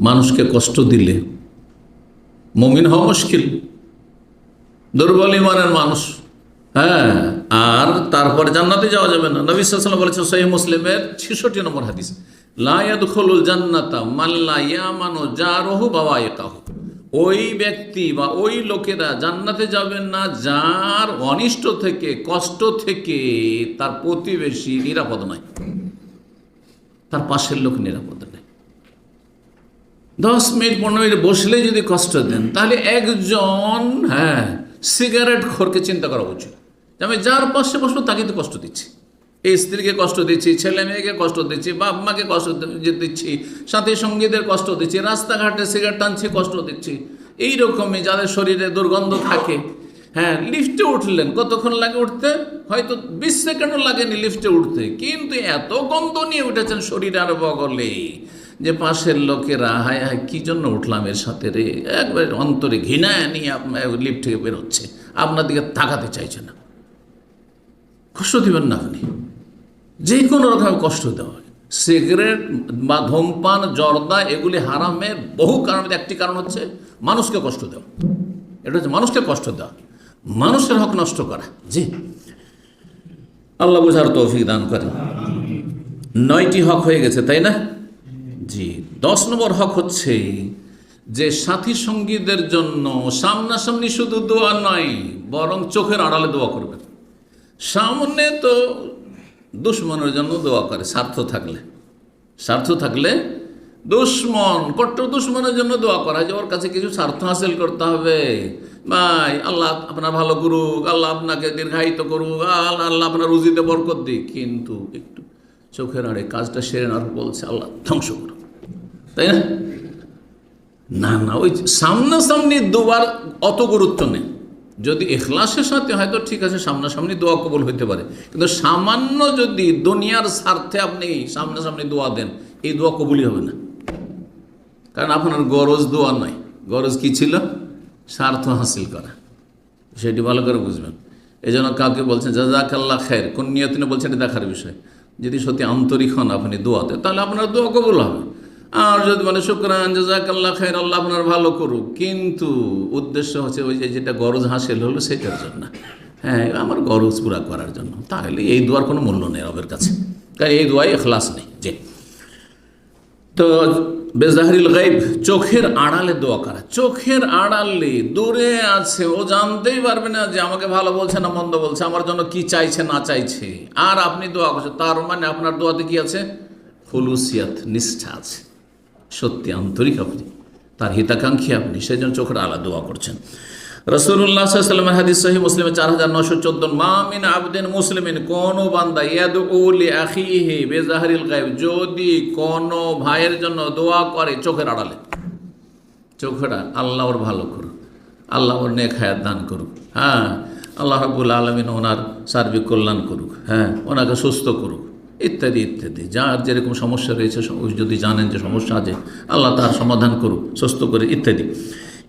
মানুষকে কষ্ট দিলে মমিন হওয়া মুশকিল। দুর্বল ইমানের মানুষ। হ্যাঁ আর তারপরে জান্নাতে যাওয়া যাবে না। নবী বলেছেন সহি মুসলিমের ছেষট্টি নম্বর হাদিস লায়াদুল জান্নাতা মাল্লা ইয়ামানো জারহু বাবা একাহু ওই ব্যক্তি বা ওই লোকেরা জান্নাতে যাবেন না, যার অনিষ্ট থেকে, কষ্ট থেকে তার প্রতিবেশী নিরাপদ নয়। তার পাশের লোক নিরাপদ নেই দশ মিনিট, পনেরো মিনিট বসলে যদি কষ্ট দেন, তাহলে একজন হ্যাঁ সিগারেট খোরকে চিন্তা করা উচিত। আমি যার পাশে বসবো, তাকে তো কষ্ট দিচ্ছি। এই স্ত্রীকে কষ্ট দিচ্ছি, ছেলে মেয়েকে কষ্ট দিচ্ছি, বাপ মাকে কষ্ট দিচ্ছি, সাথী সঙ্গীদের কষ্ট দিচ্ছি, রাস্তাঘাটে সিগারেট টানছি, কষ্ট দিচ্ছি। এই রকমই যাদের শরীরে দুর্গন্ধ থাকে হ্যাঁ লিফটে উঠলেন, কতক্ষণ লাগে উঠতে? হয়তো বিশ সেকেন্ডও লাগেনি লিফটে উঠতে। কিন্তু এত গন্ধ নিয়ে উঠেছেন, শরীরে আর বগলে যে পাশের লোকেরা হায় হায় কী জন্য উঠলাম এর সাথে রে? একবার অন্তরে ঘৃণায় নিয়ে আপনার লিফট থেকে বেরোচ্ছে আপনার দিকে তাকাতে চাইছে না। কষ্ট দিবেন না আপনি। যে কোনো রকমের কষ্ট দেওয়া সিগারেট বা ধূমপান, জর্দা, এগুলি হারামের বহু কারণের একটি কারণ হচ্ছে মানুষকে কষ্ট দেওয়া। এটা হচ্ছে মানুষকে কষ্ট দেওয়া। মানুষের হক নষ্ট করা। জি। আল্লাহ বুঝার তৌফিক দান করেন। নয়টি হক হয়ে গেছে, তাই না? জি, দশ নম্বর হক হচ্ছে যে সাথী সঙ্গীদের জন্য সামনাসামনি শুধু দোয়া নয়, বরং চোখের আড়ালে দোয়া করবেন। সামনে তো দুশ্মনের জন্য দোয়া করে, স্বার্থ থাকলে। স্বার্থ থাকলে দুশ্মন, কট্টর দুশ্মনের জন্য দোয়া করা। যে ওর কাছে কিছু স্বার্থ হাসিল করতে হবে। ভাই, আল্লাহ আপনার ভালো করুক, আল্লাহ আপনাকে দীর্ঘায়িত করুক আল্লাহ আল্লাহ আপনার রুজিতে বরকত দিক। কিন্তু একটু চোখের আড়ে কাজটা সেরে না বলছে, আল্লাহ ধ্বংস করুক। তাই না? না না, ওই সামনাসামনি দোয়ার অত গুরুত্ব নেই। যদি এখলাসের সাথে হয়তো ঠিক আছে, সামনাসামনি দোয়া কবল হইতে পারে। কিন্তু সামান্য যদি দুনিয়ার স্বার্থে আপনি সামনাসামনি দোয়া দেন, এই দোয়া কবুলই হবে না। কারণ আপনার গরজ দোয়া নয়। গরজ কি ছিল? স্বার্থ হাসিল করা। সেটি ভালো করে বুঝবেন। এই জন্য কাউকে বলছেন জাজাকাল্লা খের কোন নিয়তিনে বলছেন, এটা দেখার বিষয়। যদি সত্যি আন্তরিক হন, আপনি দোয়াতে তাহলে আপনার দোয়া কবুল হবে। আর যদি মানে শুক্রান জাজাকাল্লা খের আল্লাহ আপনার ভালো করুক। কিন্তু উদ্দেশ্য হচ্ছে ওই যে, যেটা গরজ হাসিল হলো সেটার জন্য। হ্যাঁ আমার গরজ পুরা করার জন্য। তাহলে এই দোয়ার কোনো মূল্য নেই রবের কাছে। কারণ এই দোয়াই এখলাস নেই। যে তো বেজাহরিল গাইব, চোখের আড়ালে দোয়া করা। চোখের আড়ালে দূরে আছে, ও জানতেই পারবে না যে আমাকে ভালো বলছে না মন্দ বলছে। আমার জন্য কি চাইছে, না চাইছে। আর আপনি দোয়া করছেন, তার মানে আপনার দোয়াতে কি আছে? ফুলুসিয়াত নিষ্ঠা আছে। সত্যি আন্তরিক আপনি। তার হিতাকাঙ্ক্ষী আপনি সেই জন্য চোখের আলা দোয়া করছেন। রসুল্লাহ চার হাজার নশো চোদ্দ মামিন মুসলিমিন, কোন বান্দা বেজাহারিল গায়েব, যদি কোন ভাইয়ের জন্য দোয়া করে চোখের আড়ালে। ভালো করুক দান করুক। হ্যাঁ আল্লাহ আলমিন ওনার সার্বিক কল্যাণ করুক। হ্যাঁ ওনাকে সুস্থ করুক। ইত্যাদি ইত্যাদি। যার যেরকম সমস্যা রয়েছে যদি জানেন যে সমস্যা আছে, আল্লাহ তার সমাধান করুক, সুস্থ করে, ইত্যাদি।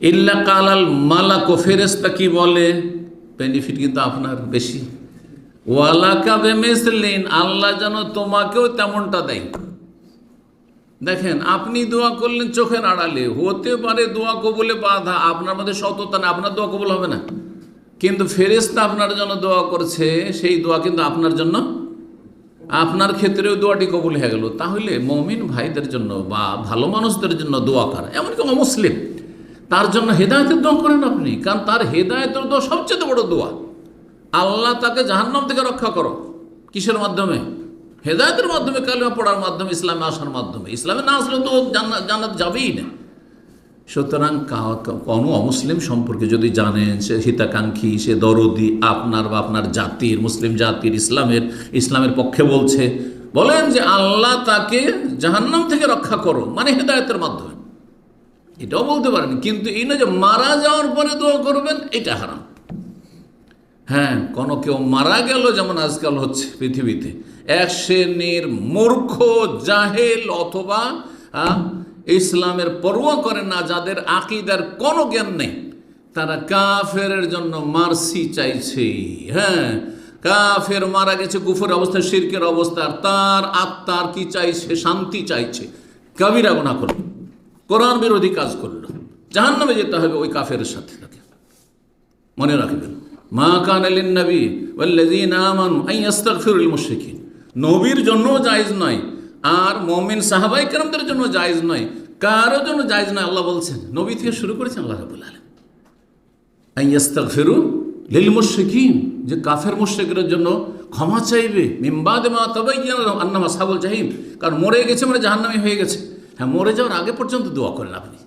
ইল্লা কালাল মালাকো ফেরেস্তা কি বলে? বেনিফিট কিন্তু আপনার বেশি। ওয়ালাকা বেমেসলিন আল্লাহ যেন তোমাকেও তেমনটা দেয়। দেখেন, আপনি দোয়া করলেন চোখের আড়ালে, হতে পারে দোয়া কবলে বাধা, আপনার মধ্যে সততা না আপনার দোয়া কবল হবে না। কিন্তু ফেরেস্তা আপনার জন্য দোয়া করছে, সেই দোয়া কিন্তু আপনার জন্য আপনার ক্ষেত্রেও দোয়াটি কবুল হয়ে গেল। তাহলে মমিন ভাইদের জন্য বা ভালো মানুষদের জন্য দোয়া করা? এমনকি অমুসলিম, তার জন্য হেদায়তের দোয়া করেন আপনি, কারণ তার হেদায়তের দোয়া সবচেয়ে বড় দোয়া। আল্লাহ তাকে জাহান্নাম থেকে রক্ষা করো। কিসের মাধ্যমে? হেদায়তের মাধ্যমে, কালিমা পড়ার মাধ্যমে, ইসলামে আসার মাধ্যমে। ইসলামে না আসলে তো জান্নাত যাবেই না। সুতরাং কোনো অমুসলিম সম্পর্কে যদি জানেন, সে হিতাকাঙ্ক্ষী, সে দরদি, আপনার বা আপনার জাতির, মুসলিম জাতির, ইসলামের ইসলামের পক্ষে বলছে, বলেন যে আল্লাহ তাকে জাহান্নাম থেকে রক্ষা করো মানে হেদায়তের মাধ্যমে। এটাও বলতে পারেন, কিন্তু এই না যে মারা যাওয়ার পরে দোয়া করবেন, এটা হারাম। হ্যাঁ কোনো কেউ মারা গেল, যেমন আজকাল হচ্ছে পৃথিবীতে, এক শ্রেণির মূর্খ, জাহেল অথবা ইসলামের পরোয়া করে না যাদের আকিদার কোনো জ্ঞান নেই, তারা কাফের জন্য মার্সি চাইছে। হ্যাঁ কাফের মারা গেছে কুফের অবস্থা, শিরকের অবস্থা তার আত্মার কি চাইছে? শান্তি চাইছে। কাবিরা গুণা করল। কোরআন বিরোধী কাজ করল। জাহান্নামে যেতে হবে ওই কাফের সাথে। তাকে মনে রাখবেন, মা কান নবীর জন্য জায়েজ নয় আর মুমিন সাহাবাই কেরামদের জন্য জায়েজ নয়। কারও জন্য জায়জ নয়, আল্লাহ বলছেন। নবী থেকে শুরু করেছেন আল্লাহ রাব্বুল আলামিন। আন ইস্তাগফিরু লিল মুশরিকিন, যে কাফের মুশরিকদের জন্য ক্ষমা চাইবে। মিম্বাদে মা তাবাইয়ানা আন্নামা সাবুল জাহিম। কারণ মরে গেছে মানে জাহান্নামী হয়ে গেছে। হ্যাঁ মরে যাওয়ার আগে পর্যন্ত দোয়া করেন আপনি।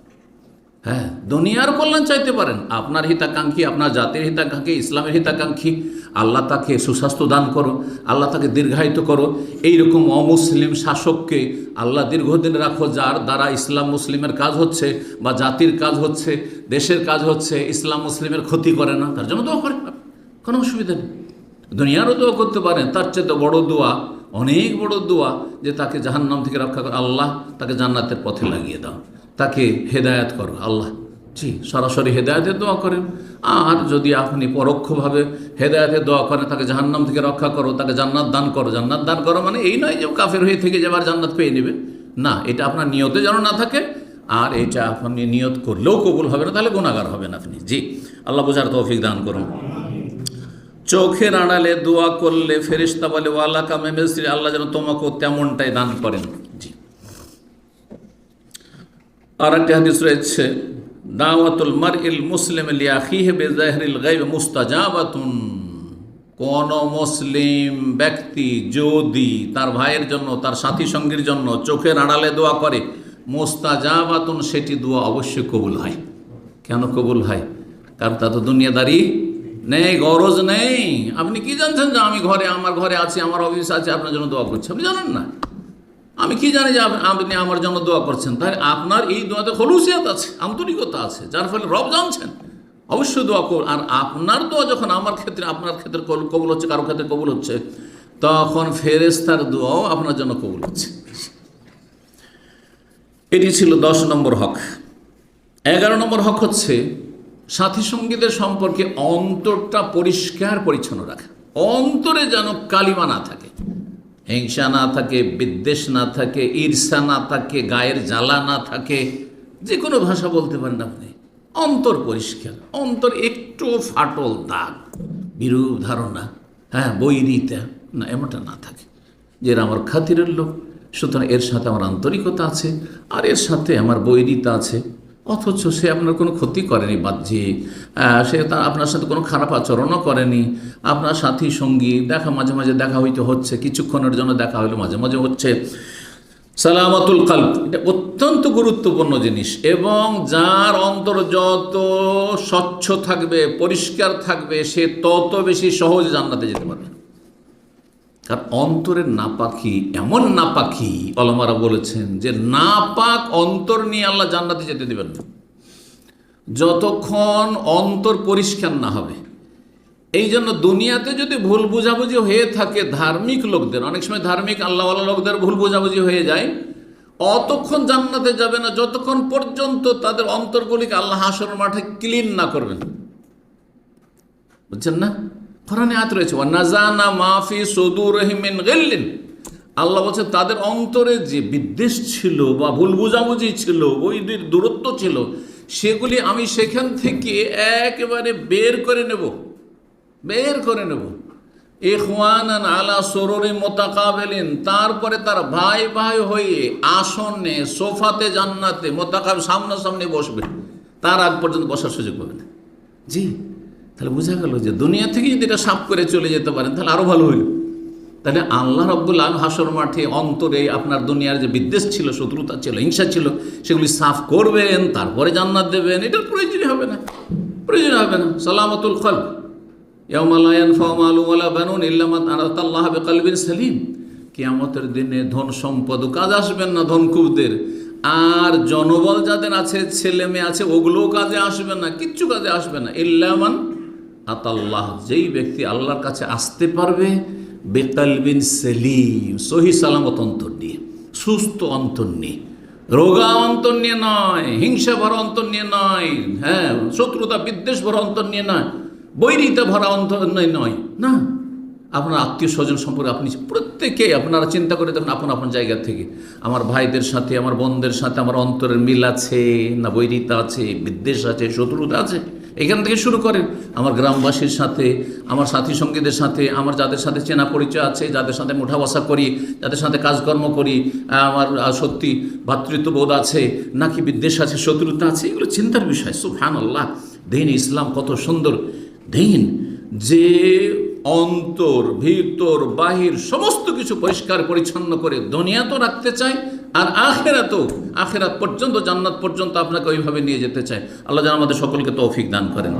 হ্যাঁ দুনিয়ার কল্যাণ চাইতে পারেন। আপনার হিতাকাঙ্ক্ষী, আপনার জাতির হিতাকাঙ্ক্ষী, ইসলামের হিতাকাঙ্ক্ষী। আল্লাহ তাকে সুস্বাস্থ্য দান করো, আল্লাহ তাকে দীর্ঘায়িত করো। এইরকম অমুসলিম শাসককে আল্লাহ দীর্ঘদিন রাখো, যার দ্বারা ইসলাম মুসলিমের কাজ হচ্ছে বা জাতির কাজ হচ্ছে, দেশের কাজ হচ্ছে, ইসলাম মুসলিমের ক্ষতি করে না। তার জন্য দোয়া করেন কোনো অসুবিধা নেই। দুনিয়ারও দোয়া করতে পারেন, তার চেয়ে তো বড় দোয়া, অনেক বড় দোয়া, যে তাকে জাহান্নাম থেকে রক্ষা করো, আল্লাহ তাকে জান্নাতের পথে লাগিয়ে দাও। তাকে হেদায়াত করো, আল্লাহ। জি, সরাসরি হেদায়তের দোয়া করেন। আর যদি আপনি পরোক্ষভাবে হেদায়তের দোয়া করেন, তাকে জাহান্নাম থেকে রক্ষা করো, তাকে জান্নাত দান করো। জান্নাত দান করো মানে এই নয় যে কাফের হয়ে থেকে যাবার জান্নাত পেয়ে নেবে। না, এটা আপনার নিয়তে যেন না থাকে, আর এটা আপনি নিয়ত করলেও কবুল হবে না, তাহলে গুণাগার হবেন আপনি। জি, আল্লাহ বোঝার তৌফিক দান করুন। চোখের আড়ালে দোয়া করলে ফেরিস্তা বলে ওয়াল্লা কামে মেসরি, আল্লাহ যেন তোমাকেও তেমনটাই দান করেন। জি। আর একটি হাদিস রয়েছে দাওয়াতুল মার ইল মুসলিম গাইব মুস্তাজাবাতুন। কোন মুসলিম ব্যক্তি যদি তার ভাইয়ের জন্য, তার সাথী সঙ্গীর জন্য চোখের আড়ালে দোয়া করে, মোস্তাজাবাতুন, সেটি দোয়া অবশ্যই কবুল হয়। কেন কবুল হয়? কারণ তা তো দুনিয়াদারি নেই, গরজ নেই। আপনি কি জানছেন যে আমি ঘরে, আমার ঘরে আছি, আমার অফিস আছে, আপনার জন্য দোয়া করছি? আপনি জানেন না। আমি কি জানি যে আপনি আমার জন্য দোয়া করছেন? তাই আপনার এই দোয়াতে হলুসিয়াত আছে, আন্তরিকতা আছে, যার ফলে রব জানছেন। অবশ্যই দোয়া কর আর আপনার দোয়া যখন আমার ক্ষেত্রে, আপনার ক্ষেত্রে কবুল- কবুল হচ্ছে, কারও ক্ষেত্রে কবুল হচ্ছে, তখন ফেরেস্তার দোয়াও আপনার জন্য কবুল হচ্ছে। এটি ছিল দশ নম্বর হক। এগারো নম্বর হক হচ্ছে সাথী সঙ্গীদের সম্পর্কে অন্তরটা পরিষ্কার, পরিচ্ছন্ন রাখা। অন্তরে যেন কালিমা না থাকে। হিংসা না থাকে, বিদ্বেষ না থাকে, ঈর্ষা না থাকে, গায়ের জ্বালা না থাকে, যে কোনো ভাষা বলতে পারেন আপনি। অন্তর পরিষ্কার, অন্তর একটু ফাটল দাগ, বিরূপ ধারণা। হ্যাঁ বৈরিতা না, এমনটা না থাকে। যে আমার খাতিরের লোক, সুতরাং এর সাথে আমার আন্তরিকতা আছে, আর এর সাথে আমার বৈরিতা আছে। অথচ সে আপনার কোনো ক্ষতি করেনি বাহ্যিক। আহ, সে তা আপনার সাথে কোনো খারাপ আচরণও করেনি। আপনার সাথী সঙ্গী দেখা মাঝে মাঝে দেখা হইতে হচ্ছে কিছুক্ষণের জন্য দেখা হইল মাঝে মাঝে হচ্ছে। সালামাতুল কাল্প এটা অত্যন্ত গুরুত্বপূর্ণ জিনিস এবং যার অন্তর যত স্বচ্ছ থাকবে পরিষ্কার থাকবে সে তত বেশি সহজে জান্নাতে যেতে পারবে। কারণ অন্তরের নাপাকি, এমন নাপাকি অলমারা বলেছেন যে নাপাক অন্তর নিয়ে আল্লাহ জান্নাতে যেতে দেবেন না। যতক্ষণ অন্তর পরিষ্কার না হবে। এই জন্য দুনিয়াতে যদি ভুল বোঝাবুঝি হয়ে থাকে ধার্মিক লোকদের, অনেক সময় ধার্মিক আল্লাহওয়ালা লোকদের ভুল বোঝাবুঝি হয়ে যায়, অতক্ষণ জান্নাতে যাবে না, যতক্ষণ পর্যন্ত তাদের অন্তরগুলিকে আল্লাহ হাসর মাঠে ক্লিন না করবেন। বুঝছেন না? কোরআনে আয়াত রয়েছে, ওয়ানাজানা মাফি সদুর রহিমিন গেল্লিন। আল্লাহ বলছে, তাদের অন্তরে যে বিদ্বেষ ছিল বা ভুল বুঝাবুঝি ছিল ওই দূর- দূরত্ব ছিল, সেগুলি আমি সেখান থেকে একেবারে বের করে নেব, বের করে নেব। ইখওয়ানান আলা সরুরি মোতাকাবেলিন। তারপরে তার ভাই ভাই হয়ে আসনে, সোফাতে, জান্নাতে মোতাকাব সামনাসামনি বসবে। তার আগ পর্যন্ত বসার সুযোগ পাবে না। জি। তাহলে বোঝা গেল যে দুনিয়া থেকে যদি এটা সাফ করে চলে যেতে পারেন, তাহলে আরও ভালো হইল। তাহলে আল্লাহ রব্বুল আলম হাসর মাঠে অন্তরে আপনার দুনিয়ার যে বিদ্বেষ ছিল, শত্রুতা ছিল, হিংসা ছিল, সেগুলি সাফ করবেন, তারপরে জান্নাত দেবেন। এটার প্রয়োজনই হবে না প্রয়োজন হবে না। সালামতুল খল সালিম। কিয়ামতের দিনে ধন সম্পদ কাজ আসবেন না ধনকুবদের। আর জনবল যাদের আছে ছেলে মেয়ে আছে, ওগুলোও কাজে আসবে না, কিচ্ছু কাজে আসবে না। ইল্লামান আতাল্লাহ, যেই ব্যক্তি আল্লাহর কাছে আসতে পারবে, বেকালবিন সেলিম, সহি সালামত অন্তর নিয়ে, সুস্থ অন্তর নিয়ে, রোগা অন্তর নিয়ে নয়, হিংসা ভরা অন্তর নিয়ে নয় হ্যাঁ শত্রুতা বিদ্বেষ ভরা অন্তর নিয়ে নয়, বৈরিতা ভরা অন্তর নিয়ে নয়, না। আপনার আত্মীয় স্বজন সম্পর্কে আপনি প্রত্যেকে আপনারা চিন্তা করে দেখুন আপন আপন জায়গা থেকে। আমার ভাইদের সাথে, আমার বোনদের সাথে, আমার অন্তরের মিল আছে, না বৈরিতা আছে, বিদ্বেষ আছে, শত্রুতা আছে। এখান থেকে শুরু করেন। আমার গ্রামবাসীর সাথে, আমার সাথী সঙ্গীদের সাথে, আমার যাদের সাথে চেনা পরিচয় আছে, যাদের সাথে মোঠা বসা করি, যাদের সাথে কাজকর্ম করি, আমার সত্যি ভাতৃত্ববোধ আছে, নাকি বিদ্বেষ আছে, শত্রুতা আছে, এগুলো চিন্তার বিষয়। সুফহান আল্লাহ দিন ইসলাম কত সুন্দর। দিন যে অন্তর, ভিতর, বাহির সমস্ত কিছু পরিষ্কার পরিচ্ছন্ন করে দুনিয়া তো রাখতে চায় আর আখেরাতেও, আখেরাত পর্যন্ত, জান্নাত পর্যন্ত আপনাকে ওইভাবে নিয়ে যেতে চায়। আল্লাহ যেন আমাদের সকলকে তৌফিক দান করেন।